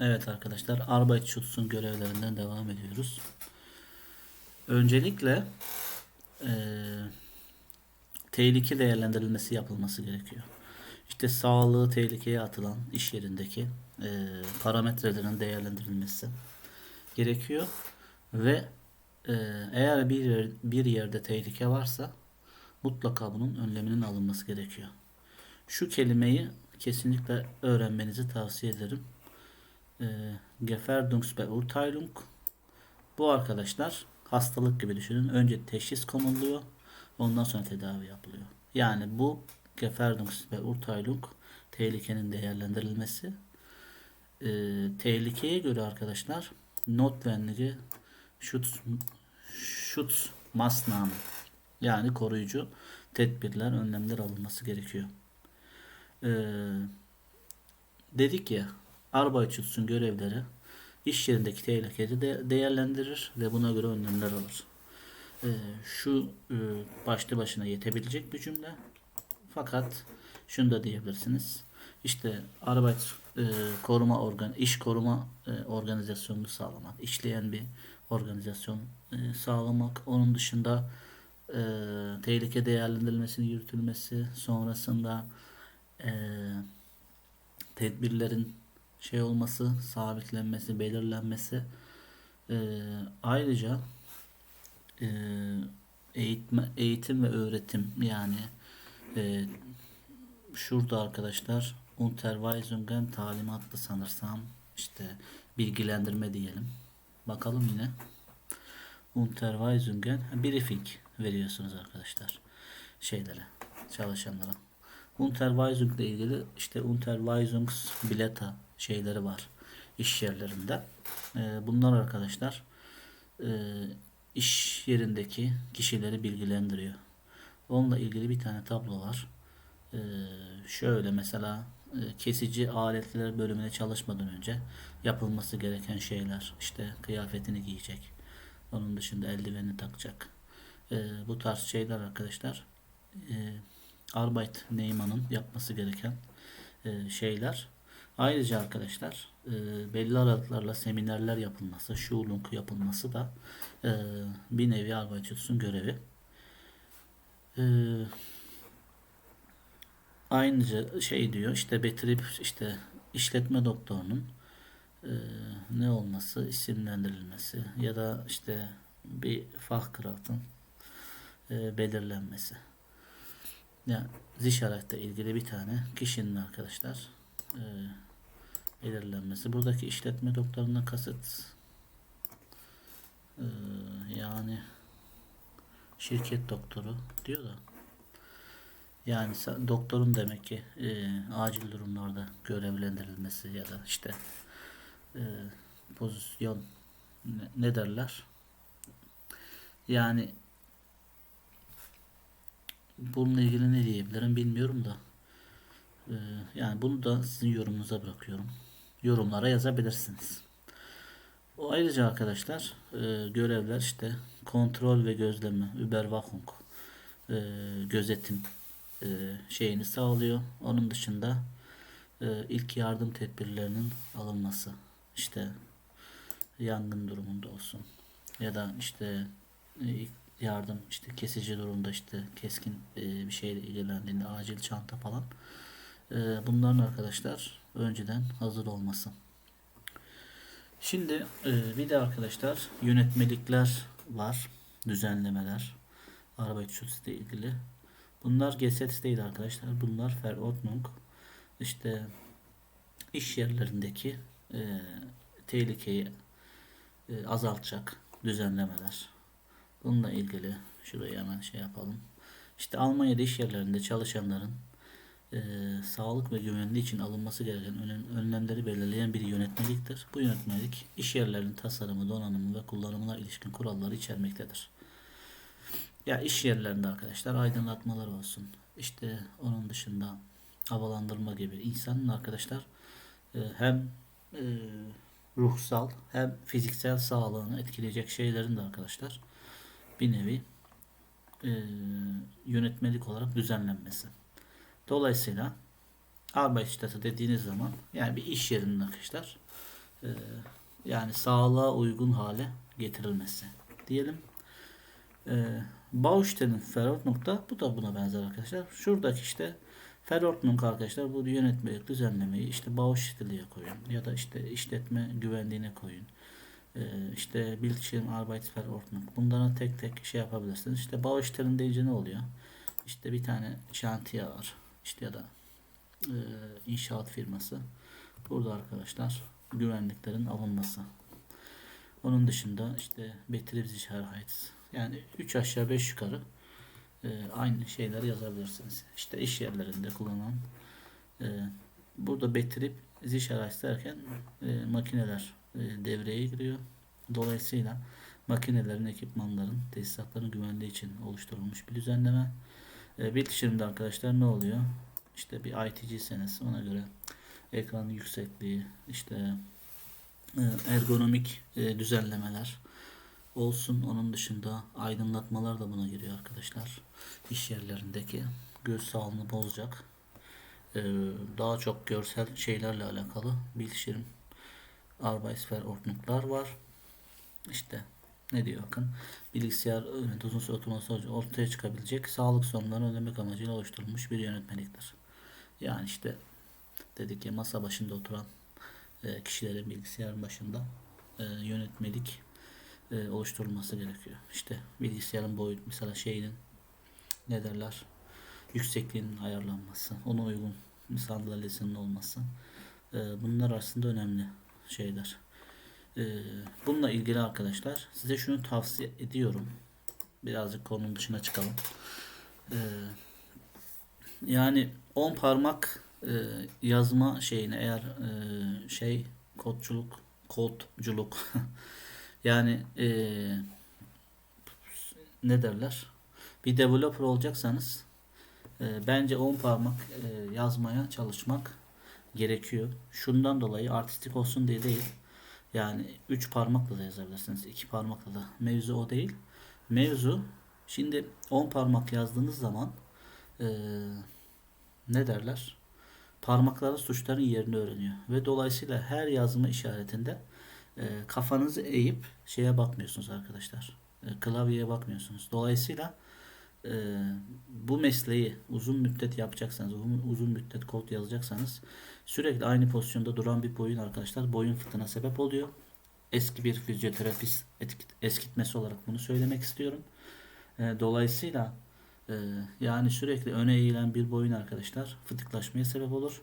Evet arkadaşlar Arbeitsschutz'un görevlerinden devam ediyoruz. Öncelikle eee, tehlike değerlendirilmesi yapılması gerekiyor. İşte sağlığı tehlikeye atılan iş yerindeki eee, parametrelerin değerlendirilmesi gerekiyor ve eee, eğer bir bir yerde tehlike varsa mutlaka bunun önleminin alınması gerekiyor. Şu kelimeyi kesinlikle öğrenmenizi tavsiye ederim. E, Gefährdungsbeurteilung. Bu arkadaşlar hastalık gibi düşünün. Önce teşhis konuluyor. Ondan sonra tedavi yapılıyor. Yani bu Gefährdungsbeurteilung tehlikenin değerlendirilmesi. E, tehlikeye göre arkadaşlar notwendige Schutz, Schutzmaßnahmen yani koruyucu tedbirler, önlemler alınması gerekiyor. Ee, dedik ya Arbeitsschutz'un görevleri iş yerindeki tehlikeyi de değerlendirir ve buna göre önlemler alır. Ee, şu e, başlı başına yetebilecek bir cümle. Fakat şunu da diyebilirsiniz. İşte Arbeit koruma organ iş koruma e, organizasyonunu sağlamak, işleyen bir organizasyon e, sağlamak. Onun dışında e, tehlike değerlendirilmesinin yürütülmesi, sonrasında tedbirlerin şey olması, sabitlenmesi, belirlenmesi e, ayrıca e, eğitme, eğitim ve öğretim yani e, şurada arkadaşlar Unterweisungen talimatlı sanırsam işte bilgilendirme diyelim. Bakalım yine. Unterweisungen briefing veriyorsunuz arkadaşlar şeylere çalışanlara. Unterweisung ile ilgili işte Unterweisungsbileta şeyleri var iş yerlerinde. Ee, bunlar arkadaşlar e, iş yerindeki kişileri bilgilendiriyor. Onunla ilgili bir tane tablo var. Ee, şöyle mesela e, kesici aletler bölümüne çalışmadan önce yapılması gereken şeyler. İşte kıyafetini giyecek. Onun dışında eldivenini takacak. Ee, bu tarz şeyler arkadaşlar e, Arbeit Neyman'ın yapması gereken e, şeyler. Ayrıca arkadaşlar e, belli aralıklarla seminerler yapılması, Schulung yapılması da e, bir nevi Arbeitsschutz'un görevi. E, Ayrıca şey diyor işte Betrip işte işletme doktorunun e, ne olması isimlendirilmesi ya da işte bir Fachkraft'ın e, belirlenmesi. Yani zişaretle ilgili bir tane kişinin arkadaşlar e, belirlenmesi. Buradaki işletme doktoruna kasıt e, yani şirket doktoru diyor da yani doktorun demek ki e, acil durumlarda görevlendirilmesi ya da işte e, pozisyon ne, ne derler? Yani bununla ilgili ne diyebilirim bilmiyorum da e, yani bunu da sizin yorumunuza bırakıyorum. Yorumlara yazabilirsiniz. Ayrıca arkadaşlar e, görevler işte kontrol ve gözleme, Überwachung, e, gözetim e, şeyini sağlıyor. Onun dışında e, ilk yardım tedbirlerinin alınması. işte yangın durumunda olsun ya da işte ilk yardım işte kesici durumda işte keskin bir şeyle ilgilendiğinde acil çanta falan e, bunların arkadaşlar önceden hazır olması. Şimdi e, bir de arkadaşlar yönetmelikler var, düzenlemeler, Arbeitsschutz ile ilgili. Bunlar Gesetz değil arkadaşlar. Bunlar Verordnung. İşte iş yerlerindeki e, tehlikeyi e, azaltacak düzenlemeler. Bununla ilgili şuraya hemen şey yapalım. İşte Almanya'da iş yerlerinde çalışanların e, sağlık ve güvenliği için alınması gereken ön- önlemleri belirleyen bir yönetmeliktir. Bu yönetmelik iş yerlerinin tasarımı, donanımı ve kullanımına ilişkin kuralları içermektedir. Ya iş yerlerinde arkadaşlar aydınlatmalar olsun. İşte onun dışında havalandırma gibi insanın arkadaşlar e, hem e, ruhsal hem fiziksel sağlığını etkileyecek şeylerin de arkadaşlar bir nevi yönetmelik olarak düzenlenmesi. Dolayısıyla Arbeitsstätte dediğiniz zaman yani bir iş yerinin arkadaşlar e, yani sağlığa uygun hale getirilmesi diyelim. E, Baustell'in Verordnung'da bu da buna benzer arkadaşlar. Şuradaki işte Verordnung arkadaşlar bu yönetmelik düzenlemeyi işte Baustell'e koyun ya da işte işletme güvenliğine koyun. E, işte Bildschirm Arbeitsverordnung. Bunlara tek tek şey yapabilirsiniz. İşte Baustell'in deyince ne oluyor? İşte bir tane şantiye var. İşte ya da e, inşaat firması. Burada arkadaşlar güvenliklerin alınması. Onun dışında işte Betriebssicherheit yani 3 aşağı 5 yukarı e, aynı şeyleri yazabilirsiniz. İşte iş yerlerinde kullanılan e, burada Betrieb Sicherheit derken e, makineler e, devreye giriyor. Dolayısıyla makinelerin, ekipmanların, tesisatların güvenliği için oluşturulmuş bir düzenleme. E, bitişimde arkadaşlar ne oluyor? İşte bir ITC senesi ona göre ekranın yüksekliği, işte e, ergonomik e, düzenlemeler olsun. Onun dışında aydınlatmalar da buna giriyor arkadaşlar. İş yerlerindeki göz sağlığını bozacak. E, daha çok görsel şeylerle alakalı bilişim Arbeitsverordnunglar var. İşte ne diyor bakın bilgisayar evet, uzun süre oturması ortaya çıkabilecek sağlık sorunlarını önlemek amacıyla oluşturulmuş bir yönetmeliktir. Yani işte dedik ya masa başında oturan e, kişilerin bilgisayarın başında e, yönetmelik e, oluşturulması gerekiyor. İşte bilgisayarın boyut mesela şeyinin ne derler yüksekliğinin ayarlanması, ona uygun sandalyesinin olması e, bunlar aslında önemli şeyler. E, bununla ilgili arkadaşlar size şunu tavsiye ediyorum. Birazcık konunun dışına çıkalım. E, yani 10 parmak e, yazma şeyine eğer e, şey kodculuk kodculuk yani e, ne derler bir developer olacaksanız bence 10 parmak yazmaya çalışmak gerekiyor. Şundan dolayı artistik olsun diye değil. Yani 3 parmakla da yazabilirsiniz. 2 parmakla da. Mevzu o değil. Mevzu şimdi 10 parmak yazdığınız zaman e, ne derler? Parmakları suçların yerini öğreniyor. Ve dolayısıyla her yazma işaretinde e, kafanızı eğip şeye bakmıyorsunuz arkadaşlar. E, klavyeye bakmıyorsunuz. Dolayısıyla e, bu mesleği uzun müddet yapacaksanız, uzun, müddet kod yazacaksanız sürekli aynı pozisyonda duran bir boyun arkadaşlar boyun fıtığına sebep oluyor. Eski bir fizyoterapist eskitmesi olarak bunu söylemek istiyorum. E, dolayısıyla e, yani sürekli öne eğilen bir boyun arkadaşlar fıtıklaşmaya sebep olur.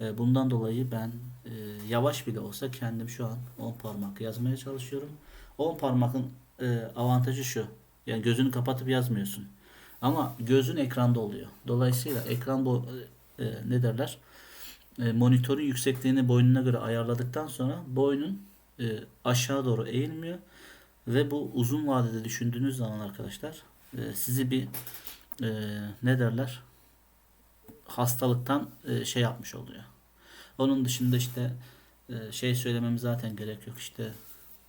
E, bundan dolayı ben e, yavaş bile olsa kendim şu an 10 parmak yazmaya çalışıyorum. 10 parmakın e, avantajı şu. Yani gözünü kapatıp yazmıyorsun. Ama gözün ekranda oluyor. Dolayısıyla ekran bu e, ne derler? E, monitörün yüksekliğini boynuna göre ayarladıktan sonra boynun e, aşağı doğru eğilmiyor ve bu uzun vadede düşündüğünüz zaman arkadaşlar e, sizi bir e, ne derler? hastalıktan e, şey yapmış oluyor. Onun dışında işte e, şey söylememiz zaten gerek yok. İşte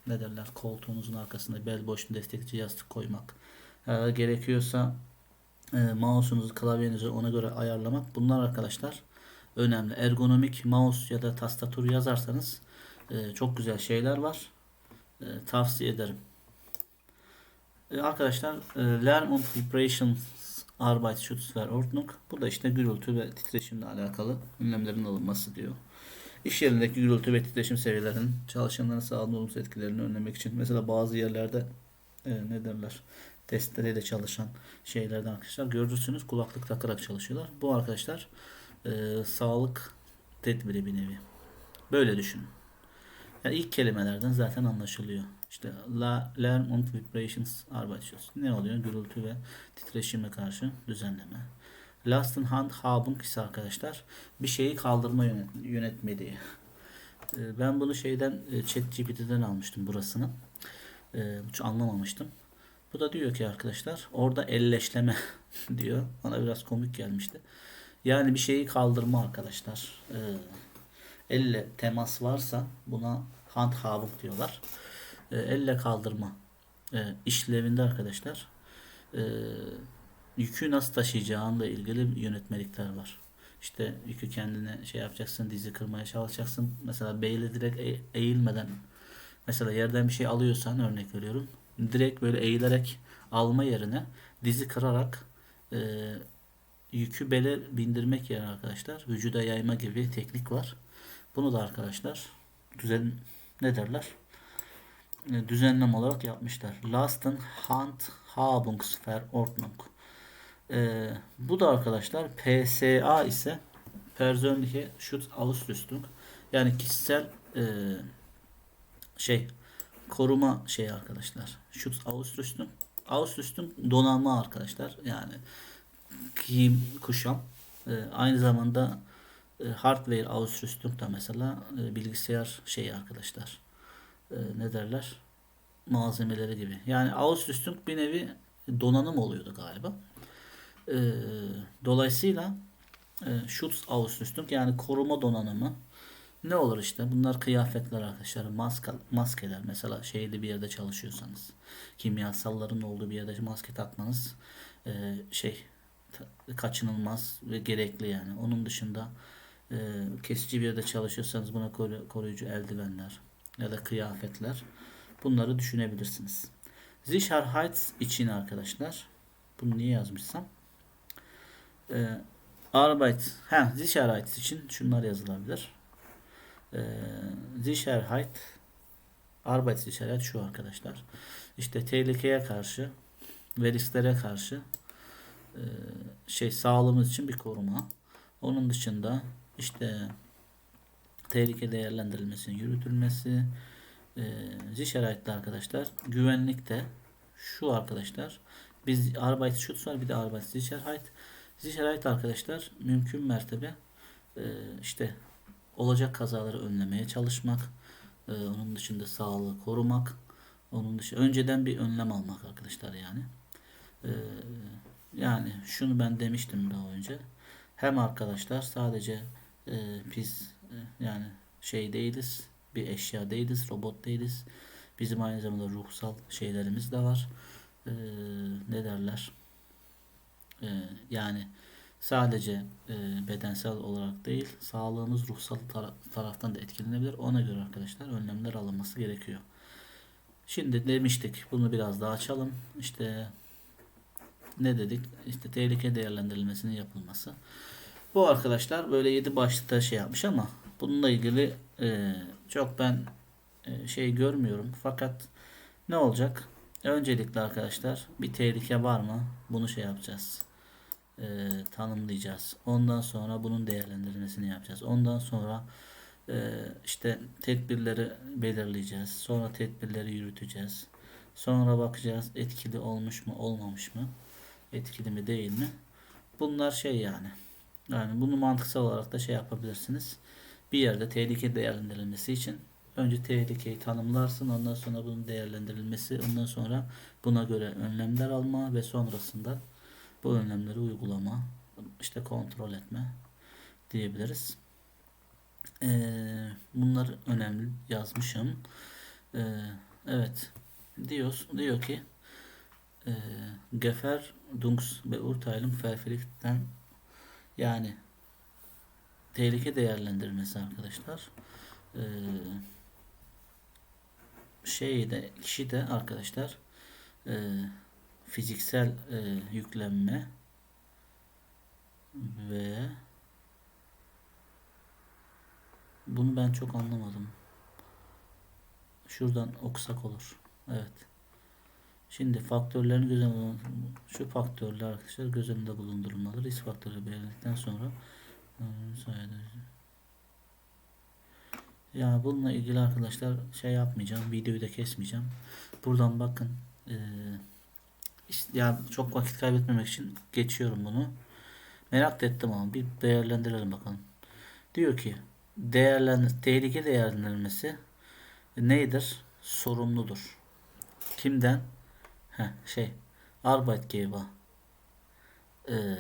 ne derler koltuğunuzun arkasında bel boşluğunda destekleyici yastık koymak. E, gerekiyorsa e, mouse'unuzu klavyenizi ona göre ayarlamak. Bunlar arkadaşlar önemli. Ergonomik mouse ya da tastatur yazarsanız e, çok güzel şeyler var. E, tavsiye ederim. E, arkadaşlar e, Learn und Vibration Arbeitsschutzverordnung. Bu da işte gürültü ve titreşimle alakalı önlemlerin alınması diyor. İş yerindeki gürültü ve titreşim seviyelerinin çalışanların sağlığına olumsuz etkilerini önlemek için mesela bazı yerlerde e, ne derler testereyle çalışan şeylerden arkadaşlar görürsünüz kulaklık takarak çalışıyorlar. Bu arkadaşlar e, sağlık tedbiri bir nevi. Böyle düşünün. Yani ilk kelimelerden zaten anlaşılıyor. İşte la, learn und vibrations Arbeitsschutz. Ne oluyor? Gürültü ve titreşime karşı düzenleme. Lasten Hand Habung ise arkadaşlar bir şeyi kaldırma yönet yönetmeliği. Ee, ben bunu şeyden e, ChatGPT'den almıştım burasını. Ee, hiç anlamamıştım. Bu da diyor ki arkadaşlar orada elleşleme diyor. Bana biraz komik gelmişti. Yani bir şeyi kaldırma arkadaşlar. Ee, elle temas varsa buna handhabung diyorlar. E, elle kaldırma e, işlevinde arkadaşlar e, yükü nasıl taşıyacağınla ilgili yönetmelikler var. işte yükü kendine şey yapacaksın, dizi kırmaya çalışacaksın. Mesela beyle direkt e- eğilmeden mesela yerden bir şey alıyorsan örnek veriyorum. Direkt böyle eğilerek alma yerine dizi kırarak e, yükü bele bindirmek yerine arkadaşlar vücuda yayma gibi teknik var. Bunu da arkadaşlar düzen ne derler? E, düzenleme olarak yapmışlar. Lasten Hand Habungsverordnung. E, bu da arkadaşlar PSA ise Persönliche Schutzausrüstung yani kişisel e, şey koruma şey arkadaşlar. Schutzausrüstung. Ausrüstung donanma arkadaşlar. Yani giyim, kuşam. E, aynı zamanda e, hardware Ausrüstung da mesela e, bilgisayar şeyi arkadaşlar. E, ne derler? Malzemeleri gibi. Yani Ausrüstung bir nevi donanım oluyordu galiba. E, dolayısıyla e, Schutzausrüstung yani koruma donanımı ne olur işte bunlar kıyafetler arkadaşlar maske, maskeler mesela şeyli bir yerde çalışıyorsanız kimyasalların olduğu bir yerde maske takmanız e, şey kaçınılmaz ve gerekli yani onun dışında e, kesici bir yerde çalışıyorsanız buna koru- koruyucu eldivenler ya da kıyafetler bunları düşünebilirsiniz. Sicherheit için arkadaşlar bunu niye yazmışsam e, Arbeit, ha, Sicherheit için şunlar yazılabilir. Ee, Sicherheit Arbeitssicherheit şu arkadaşlar. İşte tehlikeye karşı ve risklere karşı e, şey sağlığımız için bir koruma. Onun dışında işte tehlike değerlendirilmesinin yürütülmesi e, Sicherheit'te arkadaşlar güvenlikte şu arkadaşlar biz Arbeitsschutz var bir de Arbeitssicherheit Sicherheit arkadaşlar mümkün mertebe e, işte olacak kazaları önlemeye çalışmak, e, onun dışında sağlığı korumak, onun dışında önceden bir önlem almak arkadaşlar yani. E, yani şunu ben demiştim daha önce. Hem arkadaşlar sadece e, biz e, yani şey değiliz, bir eşya değiliz, robot değiliz. Bizim aynı zamanda ruhsal şeylerimiz de var. E, ne derler? E, yani sadece e, bedensel olarak değil sağlığımız ruhsal tara- taraftan da etkilenebilir. Ona göre arkadaşlar önlemler alınması gerekiyor. Şimdi demiştik bunu biraz daha açalım. İşte ne dedik? İşte tehlike değerlendirilmesinin yapılması. Bu arkadaşlar böyle 7 başlıkta şey yapmış ama bununla ilgili e, çok ben e, şey görmüyorum. Fakat ne olacak? Öncelikle arkadaşlar bir tehlike var mı? Bunu şey yapacağız e, tanımlayacağız. Ondan sonra bunun değerlendirilmesini yapacağız. Ondan sonra e, işte tedbirleri belirleyeceğiz. Sonra tedbirleri yürüteceğiz. Sonra bakacağız etkili olmuş mu olmamış mı? Etkili mi değil mi? Bunlar şey yani. Yani bunu mantıksal olarak da şey yapabilirsiniz. Bir yerde tehlike değerlendirilmesi için önce tehlikeyi tanımlarsın. Ondan sonra bunun değerlendirilmesi. Ondan sonra buna göre önlemler alma ve sonrasında bu önlemleri uygulama, işte kontrol etme diyebiliriz. Ee, bunlar önemli yazmışım. Ee, evet diyor, diyor ki e, Gefer Dunks ve Urteilung Verpflicht'ten yani tehlike değerlendirmesi arkadaşlar. Ee, şey de kişi de arkadaşlar e, fiziksel e, yüklenme ve bunu ben çok anlamadım. Şuradan okusak olur. Evet. Şimdi faktörlerin göz önünde şu faktörler arkadaşlar göz önünde bulundurulmalı. Risk faktörü belirledikten sonra ya bununla ilgili arkadaşlar şey yapmayacağım. Videoyu da kesmeyeceğim. Buradan bakın. Eee işte ya çok vakit kaybetmemek için geçiyorum bunu. Merak ettim ama bir değerlendirelim bakalım. Diyor ki değerlen tehlike değerlendirilmesi neydir? Sorumludur. Kimden? Heh, şey Arbeitgeber ee,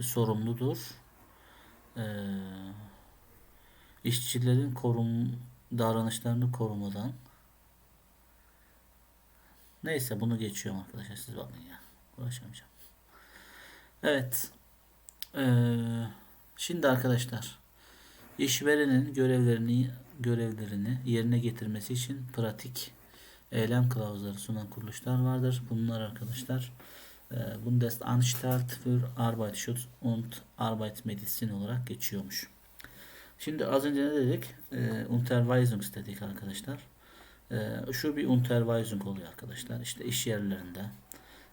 sorumludur. Ee, işçilerin korum davranışlarını korumadan Neyse bunu geçiyorum arkadaşlar. Siz bakın ya. Uğraşamayacağım. Evet. Ee, Şimdi arkadaşlar işverenin görevlerini görevlerini yerine getirmesi için pratik eylem kılavuzları sunan kuruluşlar vardır. Bunlar arkadaşlar e, Bundesanstalt für Arbeitsschutz und Arbeitsmedizin olarak geçiyormuş. Şimdi az önce ne dedik? E, Unterweisung dedik arkadaşlar. E, şu bir Unterweisung oluyor arkadaşlar. İşte iş yerlerinde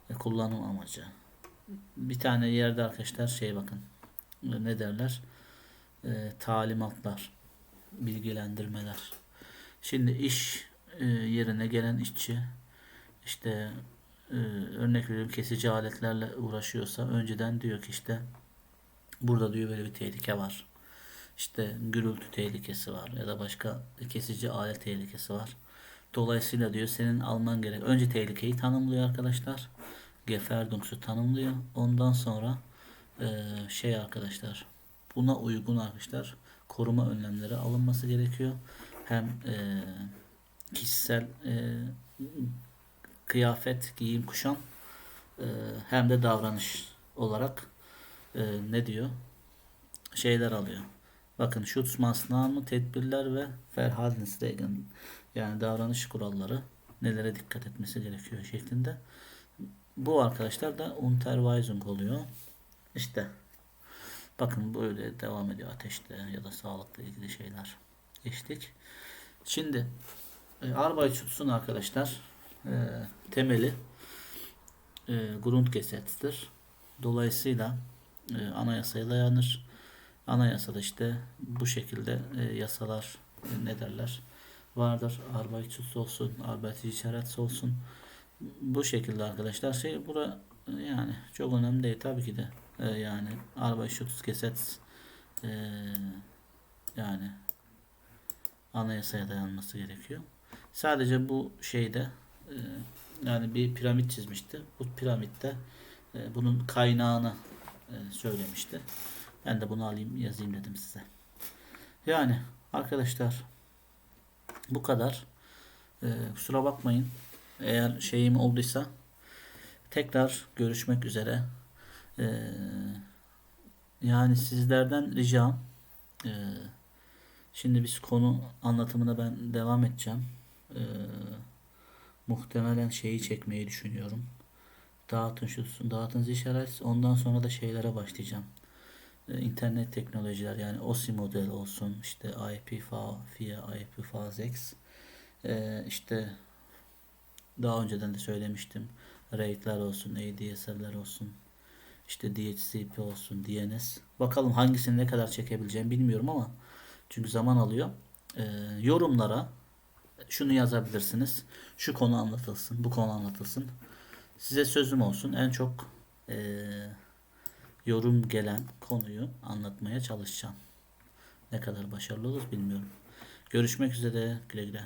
e, kullanım amacı. Bir tane yerde arkadaşlar şey bakın e, ne derler? E, talimatlar, bilgilendirmeler. Şimdi iş e, yerine gelen işçi işte e, örnek veriyorum kesici aletlerle uğraşıyorsa önceden diyor ki işte burada diyor böyle bir tehlike var. İşte gürültü tehlikesi var ya da başka kesici alet tehlikesi var. Dolayısıyla diyor senin alman gerek. Önce tehlikeyi tanımlıyor arkadaşlar. Gefährdungs'u tanımlıyor. Ondan sonra e, şey arkadaşlar buna uygun arkadaşlar koruma önlemleri alınması gerekiyor. Hem e, kişisel e, kıyafet, giyim, kuşam e, hem de davranış olarak e, ne diyor? Şeyler alıyor. Bakın Schutzmaßnahmen, tedbirler ve Verhaltensregeln yani davranış kuralları nelere dikkat etmesi gerekiyor şeklinde. Bu arkadaşlar da Unterweisung oluyor. İşte bakın böyle devam ediyor ateşte ya da sağlıkla ilgili şeyler geçtik. Şimdi e, Arbeitsschutz'un arkadaşlar e, temeli e, Grundgesetz'tir. Dolayısıyla e, anayasaya dayanır. Anayasada işte bu şekilde e, yasalar e, ne derler vardır. Arbeitsschutz olsun, Arbeitssicherheit olsun. Bu şekilde arkadaşlar şey bura yani çok önemli değil tabii ki de. E, yani Arbeitsschutzgesetz e, yani anayasaya dayanması gerekiyor. Sadece bu şeyde e, yani bir piramit çizmişti. Bu piramitte e, bunun kaynağını e, söylemişti. Ben de bunu alayım yazayım dedim size. Yani arkadaşlar bu kadar. E, kusura bakmayın. Eğer şeyim olduysa tekrar görüşmek üzere. E, yani sizlerden ricam e, şimdi biz konu anlatımına ben devam edeceğim. E, muhtemelen şeyi çekmeyi düşünüyorum. Dağıtın şu dağıtın işaret. Ondan sonra da şeylere başlayacağım. Ee, internet teknolojiler yani OSI model olsun işte IP4, IP4X ee, işte daha önceden de söylemiştim. RAID'ler olsun, ADSL'ler olsun, işte DHCP olsun, DNS. Bakalım hangisini ne kadar çekebileceğim bilmiyorum ama çünkü zaman alıyor. Ee, yorumlara şunu yazabilirsiniz. Şu konu anlatılsın, bu konu anlatılsın. Size sözüm olsun. En çok e, yorum gelen konuyu anlatmaya çalışacağım. Ne kadar başarılı olur bilmiyorum. Görüşmek üzere. Güle güle.